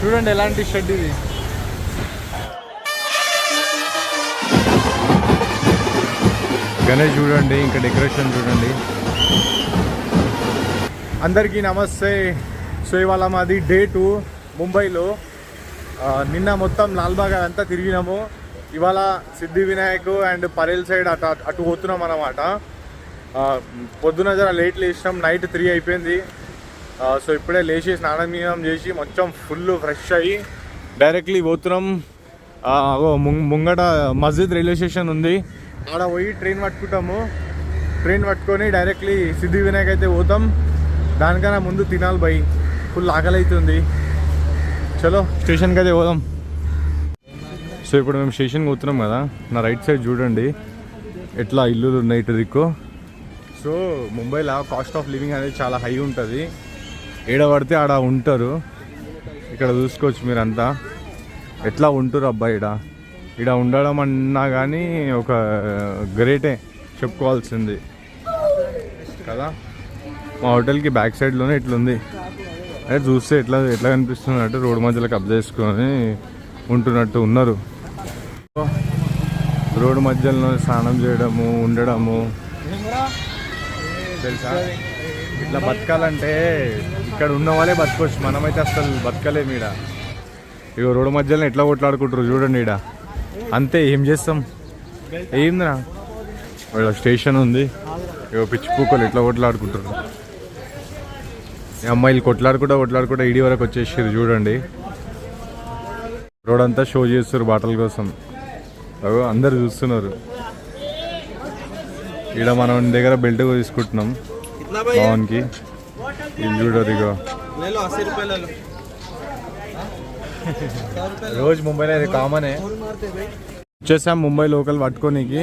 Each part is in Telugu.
చూడండి ఎలాంటి షెడ్ ఇది. గణేష్ చూడండి ఇంకా డెకరేషన్ చూడండి. అందరికీ నమస్తే. సో ఇవాళ మాది డే టూ ముంబైలో. నిన్న మొత్తం లాల్బాగ్ అంతా తిరిగినాము. ఇవాళ సిద్ధి వినాయక్ అండ్ పరేల్ సైడ్ అటు అటు పోతున్నాం అన్నమాట. పొద్దున జర లేట్ లేచినాం నైట్ త్రీ అయిపోయింది. సో ఇప్పుడే లేచి స్నానం గీనం చేసి మొత్తం ఫుల్ ఫ్రెష్ అయ్యి డైరెక్ట్లీ పోతున్నాం. ముం- ముంగట మస్జిద్ రైల్వే స్టేషన్ ఉంది. ఆడ పోయి ట్రైన్ పట్టుకుంటాము. ట్రైన్ పట్టుకొని డైరెక్ట్లీ సిద్ధి వినాయక్ అయితే పోతాం. దానికన్నా ముందు తినాలి బై ఫుల్ ఆకలి అవుతుంది చలో స్టేషన్కి అయితే పోదాం. సో ఇప్పుడు మేము స్టేషన్కి పోతున్నాం కదా. నా రైట్ సైడ్ చూడండి. ఎట్లా ఇల్లులు ఉన్నాయి ఇటు దిక్కు. సో ముంబైలో కాస్ట్ ఆఫ్ లివింగ్ అనేది చాలా హై ఉంటుంది. ఏడ పడితే ఆడ ఉంటారు. ఇక్కడ చూసుకోవచ్చు మీరంతా. ఎట్లా ఉంటారు అబ్బాయి ఈడ? ఇడ ఉండడం అన్నా కానీ ఒక గ్రేటే చెప్పుకోవాల్సింది. కదా? మా హోటల్కి బ్యాక్ సైడ్లోనే ఇట్లుంది. అదే చూస్తే ఎట్లా ఎట్లా కనిపిస్తున్నట్టు రోడ్డు మధ్యలో కబ్జా చేసుకొని ఉంటున్నట్టు ఉన్నారు. రోడ్డు మధ్యలో స్నానం చేయడము ఉండడము. తెలుసా? ఇట్లా బతకాలంటే ఇక్కడ ఉన్న వాళ్ళే బతకొచ్చు. మనమైతే అసలు బతకలేము ఈడ. ఇక రోడ్డు మధ్యలో ఎట్లా కొట్లాడుకుంటారు చూడండి ఈడ. అంతే ఏం చేస్తాం? ఏందిరా? ఇక్కడ స్టేషన్ ఉంది. ఇక పిచ్చి పూకలు ఎట్లా కొట్లాడుకుంటారు అమ్మాయిలు కొట్లాడుకుంటా కొట్లాడుకుంటా ఇడి వరకు వచ్చేసారు చూడండి. రోడ్ అంతా షో చేస్తారు బాటల కోసం. అందరు చూస్తున్నారు. ఇక్కడ మనం దగ్గర బెల్ట్ తీసుకుంటున్నాం. పవన్కి వీళ్ళు చూడరు ఇగో. రోజు ముంబైలో అది కామనే వచ్చేసాం ముంబై లోకల్ పట్టుకోనికి.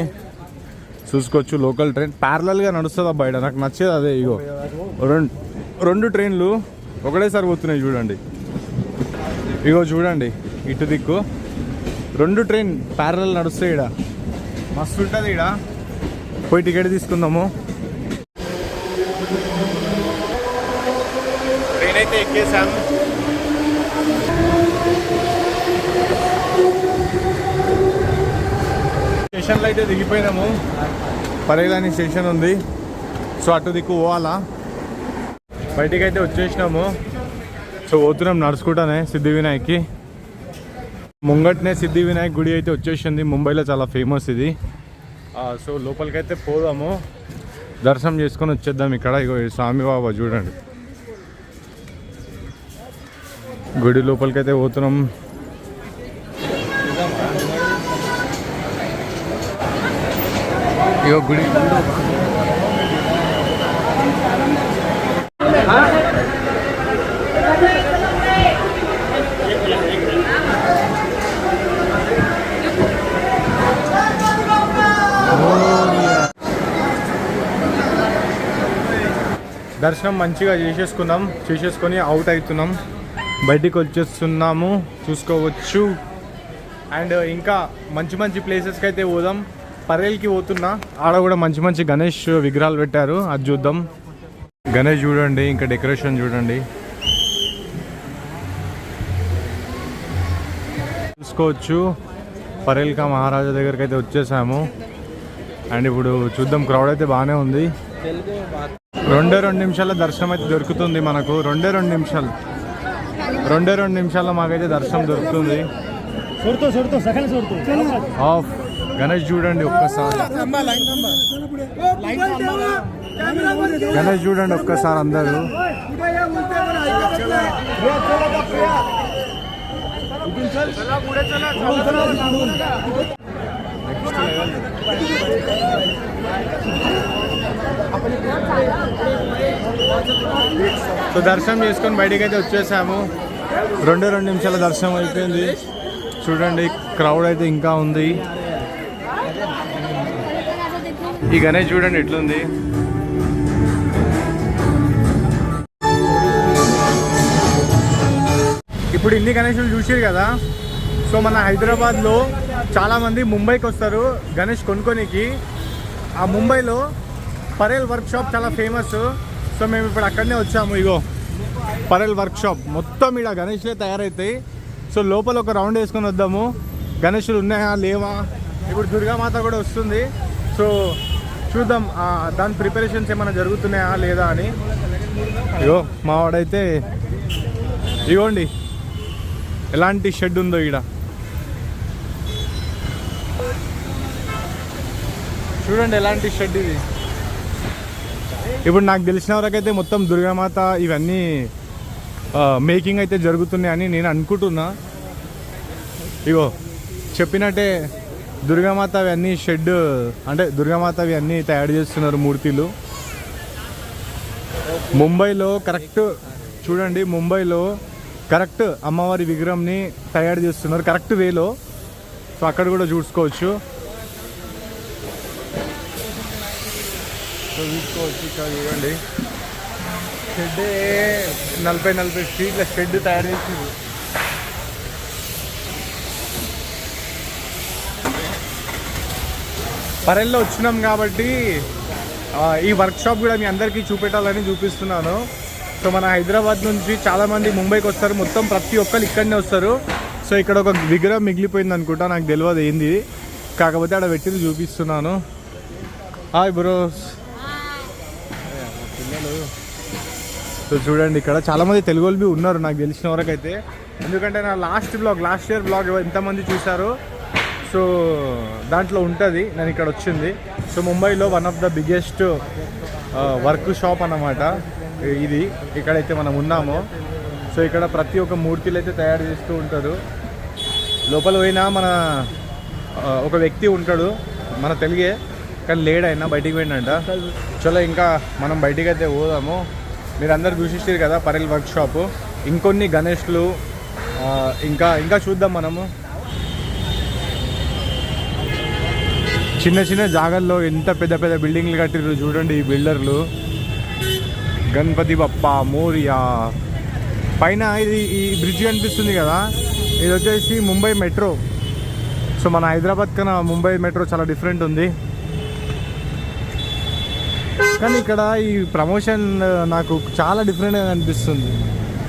చూసుకోవచ్చు లోకల్ ట్రైన్. ప్యారలల్గా నడుస్తుంది ఆ బయట? నాకు నచ్చేది అదే ఇగో. రెండు రెండు ట్రైన్లు ఒకటేసారి పోతున్నాయి చూడండి. ఇగో చూడండి ఇటు దిక్కు. రెండు ట్రైన్ ప్యారలల్ నడుస్తాయి ఇక్కడ మస్తు ఉంటుంది ఇక్కడ పోయి టికెట్ తీసుకుందాము. ట్రైన్ అయితే ఎక్కేసాము స్టేషన్లో అయితే దిగిపోయినాము. పరేలాని స్టేషన్ ఉంది. సో అటు దిక్కు పోవాలా? బయటికి అయితే వచ్చేసినాము. సో పోతున్నాం నడుచుకుంటానే సిద్ధి వినాయక్కి. ముంగట్నే సిద్ధి వినాయక్ గుడి అయితే వచ్చేసింది. ముంబైలో చాలా ఫేమస్ ఇది. సో లోపలికైతే పోదాము. దర్శనం చేసుకొని వచ్చేద్దాం ఇక్కడ. ఇగో స్వామి బాబా చూడండి. గుడి లోపలికైతే పోతున్నాం. ఇగో గుడి. దర్శనం మంచిగా చేసేసుకున్నాం చేసేసుకొని అవుట్ అవుతున్నాం. బయటికి వచ్చేస్తున్నాము. చూసుకోవచ్చు. అండ్ ఇంకా మంచి మంచి ప్లేసెస్కి అయితే పోదాం. పరేల్కి పోతున్నా. ఆడ కూడా మంచి మంచి గణేష్ విగ్రహాలు పెట్టారు. అది చూద్దాం. గణేష్ చూడండి ఇంకా డెకరేషన్ చూడండి. చూసుకోవచ్చు. పరేల్కా మహారాజా దగ్గరికి అయితే వచ్చేసాము. అండ్ ఇప్పుడు చూద్దాం క్రౌడ్ అయితే బాగానే ఉంది. రెండే రెండు నిమిషాల్లో దర్శనం అయితే దొరుకుతుంది మనకు. రెండే రెండు నిమిషాలు. రెండే రెండు నిమిషాల్లో మాకైతే దర్శనం దొరుకుతుంది. ఆఫ్. గణేష్ చూడండి ఒక్కసారి. గణేష్ చూడండి ఒక్కసారి అందరూ. నెక్స్ట్ సో దర్శనం చేసుకొని బయటికి అయితే వచ్చేసాము. రెండు రెండు నిమిషాల దర్శనం అయిపోయింది. చూడండి క్రౌడ్ అయితే ఇంకా ఉంది. ఈ గణేష్ చూడండి ఎట్లుంది? ఇప్పుడు ఇన్ని గణేషులు చూసారు కదా. సో మన హైదరాబాద్లో చాలామంది ముంబైకి వస్తారు గణేష్ కొనుక్కోనికి. ఆ ముంబైలో పరేల్ వర్క్ షాప్ చాలా ఫేమస్. సో మేము ఇప్పుడు అక్కడనే వచ్చాము ఇగో. పరేల్ వర్క్ షాప్ మొత్తం ఇక్కడ గణేష్లే తయారవుతాయి సో లోపల ఒక రౌండ్ వేసుకొని వద్దాము. గణేషులు ఉన్నాయా లేవా? ఇప్పుడు దుర్గామాత కూడా వస్తుంది. సో చూద్దాం దాని ప్రిపరేషన్స్ ఏమైనా జరుగుతున్నాయా లేదా అని. ఇగో మా వాడైతే ఇగోండి. ఎలాంటి షెడ్ ఉందో ఈడ. చూడండి ఎలాంటి షెడ్ ఇది. ఇప్పుడు నాకు తెలిసిన వరకైతే మొత్తం దుర్గామాత ఇవన్నీ మేకింగ్ అయితే జరుగుతున్నాయని నేను అనుకుంటున్నా. ఇగో చెప్పినట్టే దుర్గామాత అవన్నీ షెడ్ అంటే దుర్గామాత అవన్నీ తయారు చేస్తున్నారు మూర్తిలు. ముంబైలో కరెక్ట్ చూడండి ముంబైలో కరెక్ట్ అమ్మవారి విగ్రహంని తయారు చేస్తున్నారు కరెక్ట్ వేలో. సో అక్కడ కూడా చూసుకోవచ్చు. సో చూసుకోవచ్చు ఇక్కడ చూడండి షెడ్ నలభై నలభై ఫీట్ల షెడ్ తయారు చేసింది. పరెల్లో వచ్చినాం కాబట్టి ఈ వర్క్ షాప్ కూడా మీ అందరికీ చూపెట్టాలని చూపిస్తున్నాను. సో మన హైదరాబాద్ నుంచి చాలామంది ముంబైకి వస్తారు. మొత్తం ప్రతి ఒక్కరు ఇక్కడనే వస్తారు. సో ఇక్కడ ఒక విగ్రహం మిగిలిపోయింది అనుకుంటా నాకు తెలియదు ఏంది. కాకపోతే అక్కడ పెట్టింది చూపిస్తున్నాను. హాయ్ బ్రోస్ సో చూడండి ఇక్కడ చాలామంది తెలుగు వాళ్ళు ఉన్నారు నాకు తెలిసిన వరకు అయితే ఎందుకంటే నా last blog last year blog ఎంతమంది చూశారు. సో దాంట్లో ఉంటుంది నేను ఇక్కడ వచ్చింది. సో ముంబైలో one of the biggest workshop అన్నమాట. ఇది ఇక్కడైతే మనం ఉన్నామో. సో ఇక్కడ ప్రతి ఒక్క మూర్తిలు అయితే తయారు చేస్తూ ఉంటారు. లోపల పోయినా మన ఒక వ్యక్తి ఉంటాడు మన తెలుగే. కానీ అయినా బయటికి పోయిండంట. చలో ఇంకా మనం బయటికి అయితే పోదాము. మీరు అందరు చూసేసారు కదా పరెల్ వర్క్ షాపు. ఇంకొన్ని గణేష్లు ఇంకా ఇంకా చూద్దాం మనము. చిన్న చిన్న జాగాల్లో ఎంత పెద్ద పెద్ద బిల్డింగ్లు కట్టిర్రు చూడండి ఈ బిల్డర్లు. గణపతి బప్ప మోరియా. పైన ఇది ఈ బ్రిడ్జ్ కనిపిస్తుంది కదా. ఇది వచ్చేసి ముంబై మెట్రో. సో మన హైదరాబాద్ కన్నా ముంబై మెట్రో చాలా డిఫరెంట్ ఉంది. కానీ ఇక్కడ ఈ ప్రమోషన్ నాకు చాలా డిఫరెంట్గా అనిపిస్తుంది.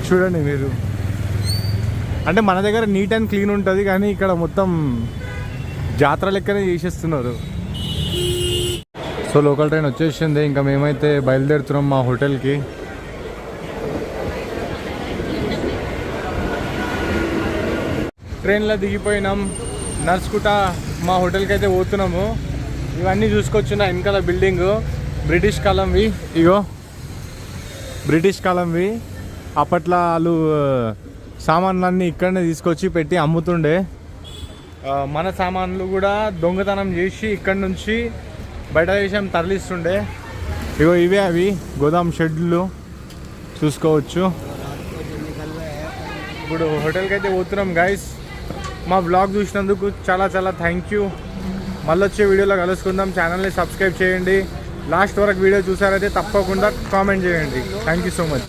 చూడండి మీరు. అంటే మన దగ్గర నీట్ అండ్ క్లీన్ ఉంటుంది కానీ ఇక్కడ మొత్తం జాతర లెక్కనే చేసేస్తున్నారు. సో లోకల్ ట్రైన్ వచ్చేసింది ఇంకా మేమైతే బయలుదేరుతున్నాం మా హోటల్కి. ట్రైన్లో దిగిపోయినాం. నడుచుకుంటా మా హోటల్కి అయితే పోతున్నాము. ఇవన్నీ చూసుకొచ్చిన వెనకాల బిల్డింగ్. బ్రిటిష్ కాలంవి ఇగో బ్రిటిష్ కాలంవి అప్పట్లో వాళ్ళు సామాన్లన్నీ ఇక్కడనే తీసుకొచ్చి పెట్టి అమ్ముతుండే. మన సామాన్లు కూడా దొంగతనం చేసి ఇక్కడ నుంచి బయట దేశం తరలిస్తుండే. ఇగో ఇవే అవి గోదాం షెడ్లు. చూసుకోవచ్చు. ఇప్పుడు హోటల్కి అయితే పోతున్నాం గైస్ మా బ్లాగ్ చూసినందుకు చాలా చాలా థ్యాంక్ యూ మళ్ళీ వచ్చే వీడియోలో కలుసుకుందాం. ఛానల్ని సబ్స్క్రైబ్ చేయండి. లాస్ట్ వరకు వీడియో చూసారైతే తప్పకుండా కామెంట్ చేయండి. Thank you so much